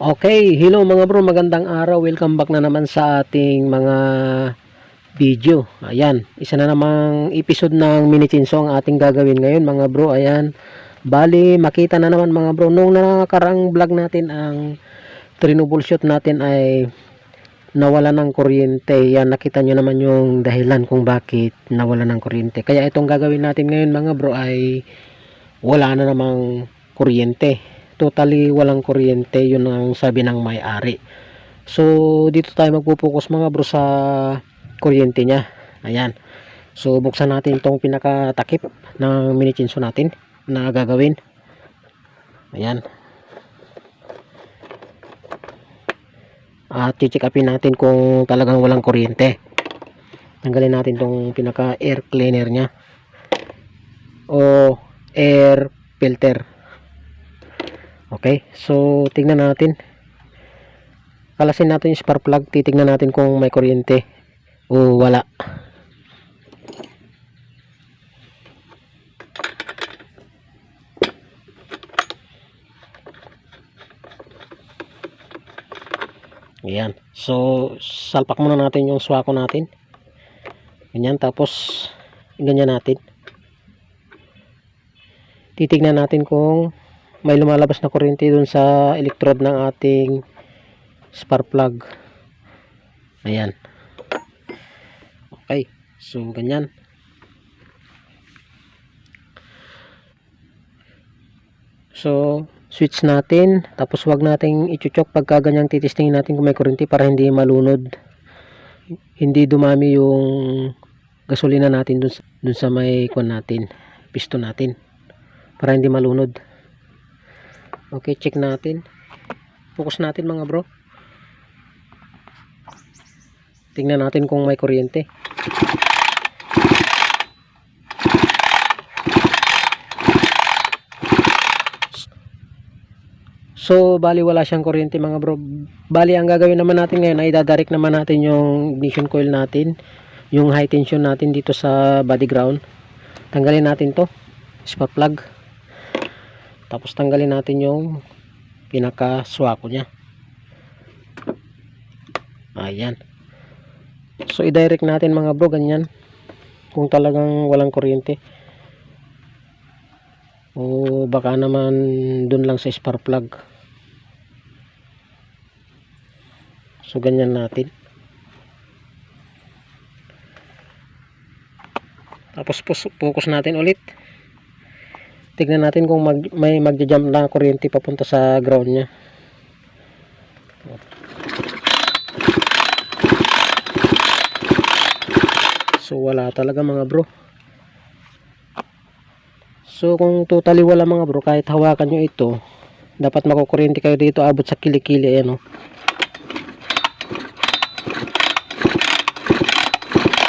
Okay, hello mga bro, magandang araw. Welcome back na naman sa ating mga video. Ayan, isa na namang episode ng mini chinso ang ating gagawin ngayon mga bro. Ayan, bali makita na naman mga bro. Nung nakakarang vlog natin ang troubleshoot natin ay nawala ng kuryente. Yan, nakita nyo naman yung dahilan kung bakit nawala ng kuryente. Kaya itong gagawin natin ngayon mga bro ay wala na namang kuryente totally walang kuryente yun ang sabi ng may-ari. So dito tayo magpupokus mga bro sa kuryente niya. Ayan. So buksan natin itong pinakatakip ng mini chinso natin na gagawin. Ayan. At check upin natin kung talagang walang kuryente. Tanggalin natin itong pinaka air cleaner nya o air filter Okay, so tingnan natin. Kalasin natin yung spark plug, titingnan natin kung may kuryente o wala. Ayan. So, salpak muna natin yung swako natin. Ganyan. Tapos, ganyan natin. Titignan natin kung may lumalabas na kuryente dun sa electrode ng ating spark plug. Ayan. Okay so ganyan. So switch natin tapos wag nating ichuchok pagka ganyang titistingin natin kung may kuryente para hindi malunod. Hindi dumami yung gasolina natin dun sa, dun sa may kwan natin piston natin para hindi malunod Okay, check natin. Focus natin mga bro. Tingnan natin kung may kuryente. So, bali wala siyang kuryente mga bro. Bali, ang gagawin naman natin ngayon ay dadarik naman natin yung ignition coil natin. Yung high tension natin dito sa body ground. Tanggalin natin to. Spark plug tapos tanggalin natin yung pinaka swako nya ayan. So i-direct natin mga bro ganyan. Kung talagang walang kuryente. O baka naman dun lang sa spark plug. So ganyan natin. Tapos focus natin ulit tignan natin kung mag, may magja-jump na kuryente papunta sa ground niya so wala talaga mga bro so kung totally wala mga bro kahit hawakan nyo ito dapat makukuryente kayo dito abot sa kilikili ayan oh.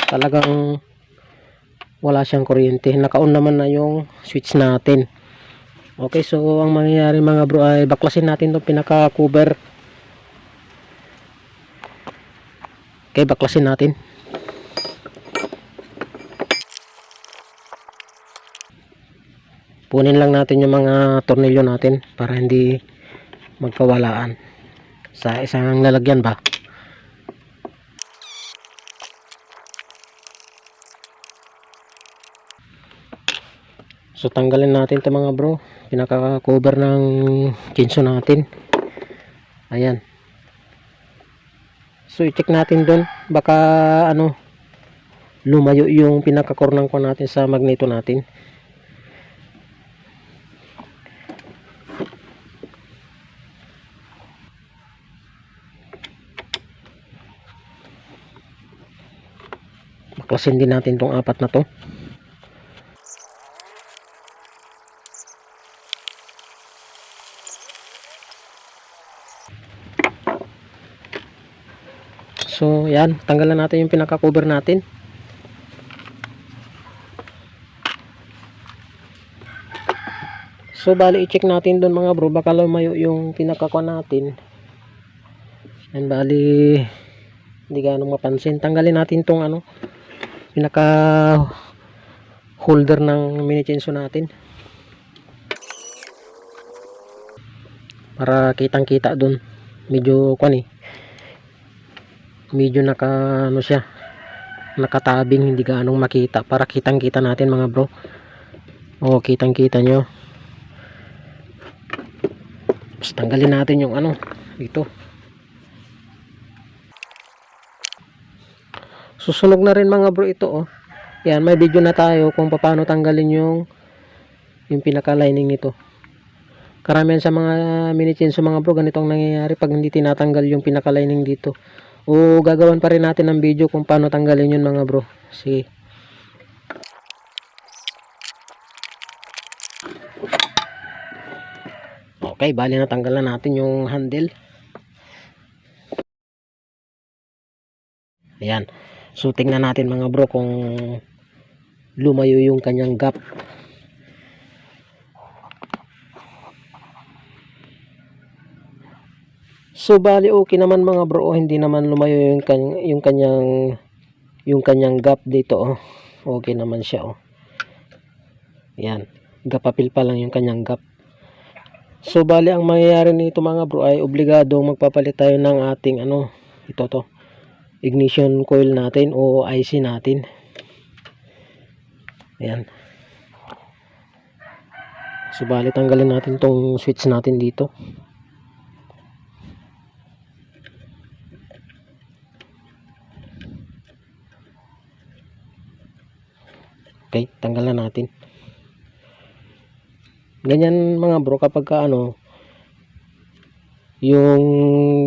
talagang wala siyang kuryente. Naka-on naman na yung switch natin. Okay so ang mangyayari mga bro ay baklasin natin itong pinaka cover okay baklasin natin. Punin lang natin yung mga tornilyo natin para hindi magkawalaan. Sa isang lalagyan ba So tanggalin natin 'to mga bro. Pinaka-cover ng chinso natin. Ayan. So i-check natin doon baka ano lumayo yung pinaka-cornang ko natin sa magneto natin. Baklasin din natin tong apat na to. So, yan. Tanggalan natin yung pinaka-cover natin. So, bali i-check natin doon mga bro. Baka lumayo yung pinaka-kuha natin. Yan, bali hindi ganong mapansin. Tanggalin natin tong ano pinaka holder ng mini chainsaw natin. Para kitang kita doon. medyo kwan eh medyo naka ano siya nakatabing hindi gaanong makita. Para kitang kita natin mga bro. O kitang kita nyo tanggalin natin yung ano dito susunog na rin mga bro ito oh. Yan may video na tayo kung paano tanggalin yung yung pinaka lining nito. Karamihan sa mga mini chainsaw mga bro ganito ang nangyayari pag hindi tinatanggal yung pinaka lining dito o gagawan pa rin natin ng video kung paano tanggalin yun mga bro. Sige. Okay bali natanggal na natin yung handle. Ayan. So tingnan natin mga bro kung lumayo yung kanyang gap So bali okay naman mga bro, oh, hindi naman lumayo yung kanyang yung kanyang yung kanyang gap dito oh. Okay naman siya oh. Yan. Gapapil pa lang yung kanyang gap. So bali ang mangyayari nito mga bro ay obligado magpapalit tayo ng ating ano, ito to. Ignition coil natin o IC natin. Ayan. So bali tanggalin natin tong switch natin dito. Okay, tanggalan natin. Ganyan mga bro kapag ka, ano yung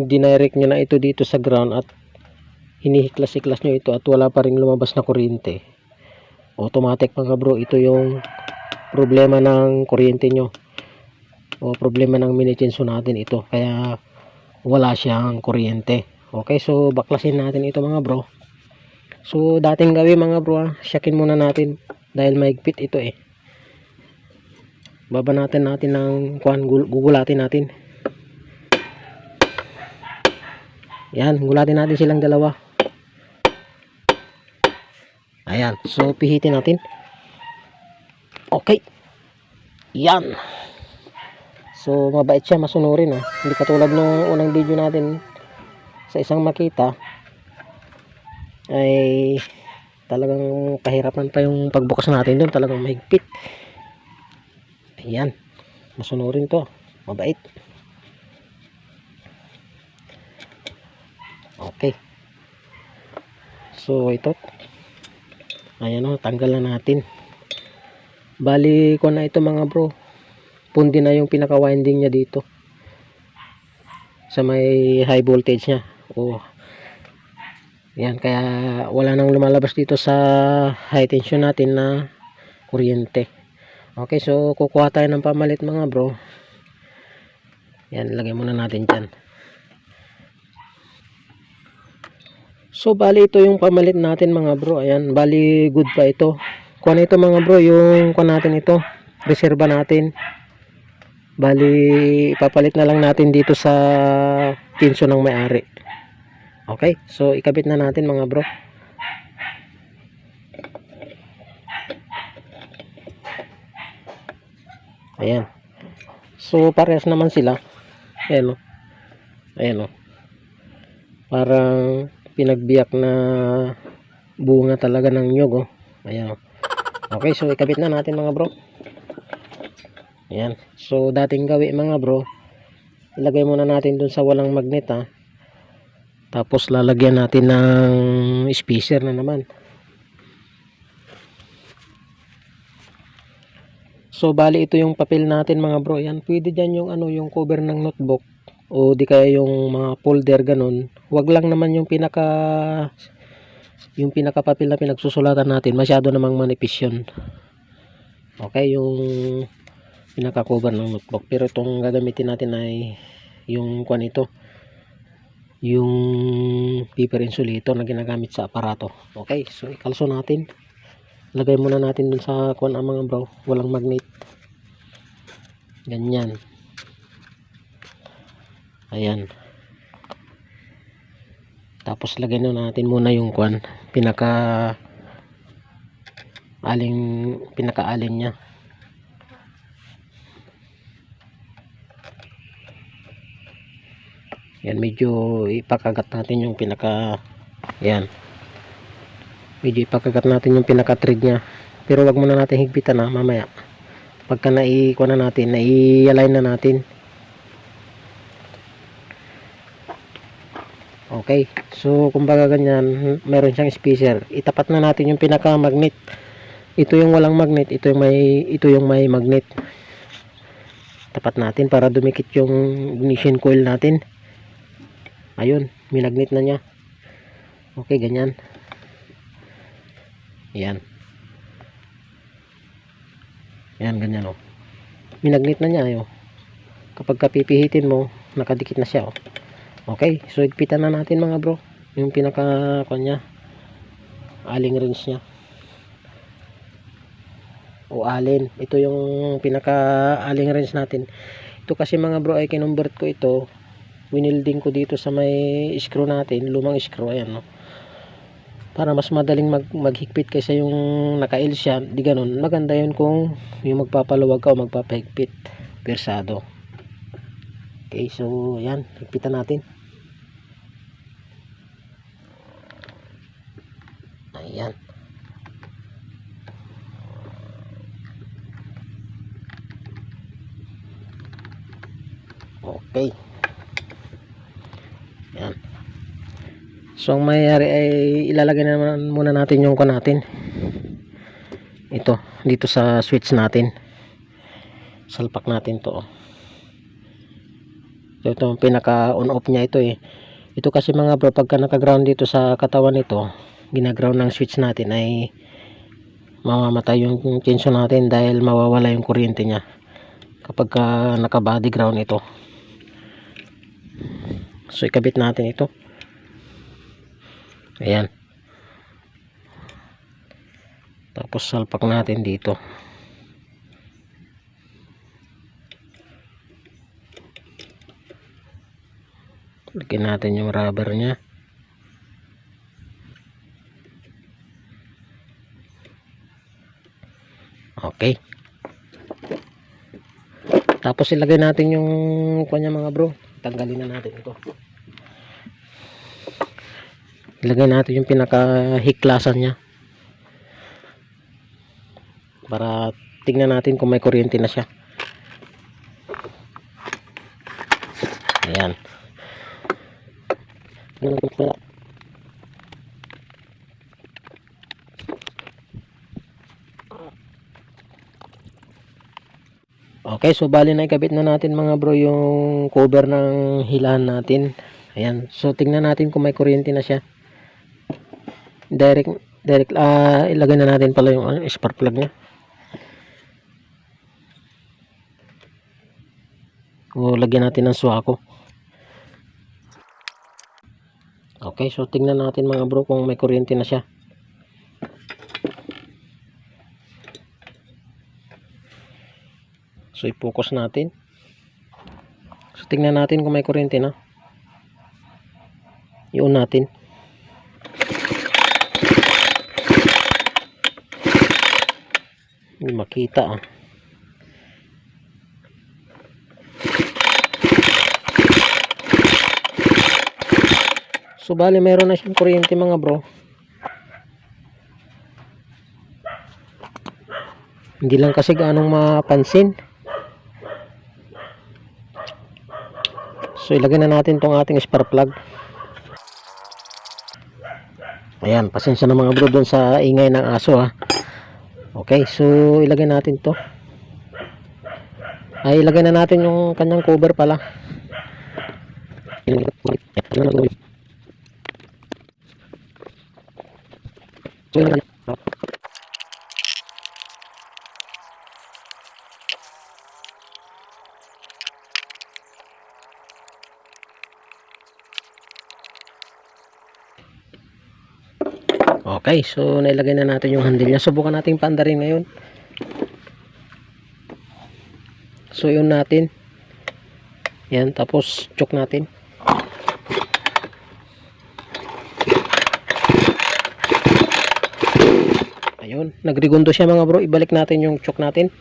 dinirect nyo na ito dito sa ground at hinihiklas-iklas nyo ito at wala pa rin lumabas na kuryente. Automatic mga bro, ito yung problema ng kuryente nyo o problema ng mini chainsaw natin ito. Kaya wala siyang kuryente. Okay, so baklasin natin ito mga bro. So, dating gawin mga bro, ah, syakin muna natin dahil mahigpit ito eh. Baba natin natin ng kuan, gul- gugulatin natin. Yan, gulatin natin silang dalawa. Ayan, so pihitin natin. Okay. Yan. So, mabait siya, masunurin ah. Hindi katulad nung unang video natin sa isang makita ay talagang kahirapan pa yung pagbukas natin doon talagang mahigpit. Ayan masunurin to mabait. Okay. So ito. Ayan o tanggal na natin. Bali ko na ito mga bro. Pundi na yung pinaka winding niya dito. Sa may high voltage niya. Oh yan, kaya wala nang lumalabas dito sa high tension natin na kuryente. Okay, so kukuha tayo ng pamalit mga bro. Yan, lagay muna natin dyan. So, bali ito yung pamalit natin mga bro. Ayan, bali good pa ito. Kuha ito mga bro, yung kuha natin ito. Reserva natin. Bali, ipapalit na lang natin dito sa pinso ng may-ari. Okay, so ikabit na natin mga bro. Ayan. So parehas naman sila. Ayan o. Ayan o. Parang pinagbiyak na bunga talaga ng nyog o. Ayan o. Okay, so ikabit na natin mga bro. Ayan. So dating gawi mga bro, ilagay muna natin dun sa walang magnet ha tapos lalagyan natin ng spacer na naman. So bali ito yung papel natin mga bro. Yan pwede dyan yung ano yung cover ng notebook o di kaya yung mga folder ganun. Wag lang naman yung pinaka yung pinaka papel na pinagsusulatan natin. Masyado namang manipis yun. Okay yung pinaka cover ng notebook. Pero itong gagamitin natin ay yung kwan ito yung paper insulator na ginagamit sa aparato. Okay so ikalso natin. Lagay muna natin dun sa kuan ang mga bro. Walang magnet. Ganyan. Ayan. Tapos lagay na natin muna yung kuan pinaka aling pinaka alin niya yan medyo ipakagat natin yung pinaka yan. Medyo ipakagat natin yung pinaka thread nya pero wag muna natin higpitan na mamaya. Pagka nai-kuha na natin nai-align na natin. Okay so kumbaga ganyan meron siyang spacer. Itapat na natin yung pinaka magnet. Ito yung walang magnet ito yung may ito yung may magnet. Tapat natin para dumikit yung ignition coil natin ayun minagnet na niya. Okay ganyan. Yan yan ganyan oh. Minagnet na niya ayo kapag kapipihitin mo nakadikit na siya oh. Okay so igpitan na natin mga bro yung pinaka kanya aling range niya. O alin. Ito yung pinaka aling range natin. Ito kasi mga bro ay kinumbert ko ito winilding ko dito sa may screw natin lumang screw ayan no? Para mas madaling mag maghigpit kaysa yung naka-L siya di ganun. Maganda yun kung yung magpapaluwag ka o magpapahigpit persado. Okay so yan higpitan natin. Ayan. Okay. Yan. So, ang mayayari ay ilalagay naman muna natin yung kon natin. Ito, dito sa switch natin. Salpak natin to. oh. So, ito ang pinaka on off niya ito eh. Ito kasi mga bro, pagka naka-ground dito sa katawan nito, ginaground ng switch natin ay mamamatay yung tension natin dahil mawawala yung kuryente niya kapag ka naka-body ground ito. So ikabit natin ito. Ayan. Tapos salpak natin dito. Lagyan natin yung rubber niya. Okay. Tapos ilagay natin yung kanya mga bro. Tanggalin na natin ito. Ilagay natin yung pinaka hiklasan niya. Para tingnan natin kung may kuryente na siya. Ayan. Okay, so bali na ikabit na natin mga bro yung cover ng hilahan natin. Ayan, so tingnan natin kung may kuryente na siya. Direct, direct, ah, ilagay na natin pala yung ah, spark plug niya. O lagyan natin ng swako. Okay, so tingnan natin mga bro kung may kuryente na siya. So i-focus natin. So tingnan natin kung may kuryente na. I-on natin. Hindi makita ah. So bali meron na siyang kuryente mga bro. Hindi lang kasi ganong mapansin. So ilagay na natin tong ating spark plug. Ayan, pasensya na mga bro doon sa ingay ng aso ha. Okay, so ilagay natin to. Ay, ilagay na natin yung kanyang cover pala. So, Okay, so nailagay na natin yung handle niya. Subukan natin panda rin ngayon. So yun natin. Yan, tapos choke natin. Ayun, nagrigundo siya mga bro. Ibalik natin yung choke natin.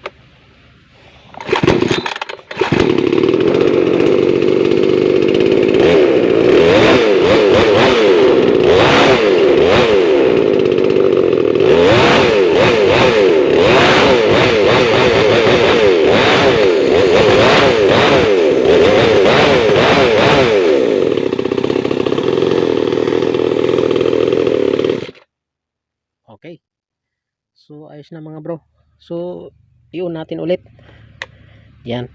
Ayos na mga bro. So iyon natin ulit. Yan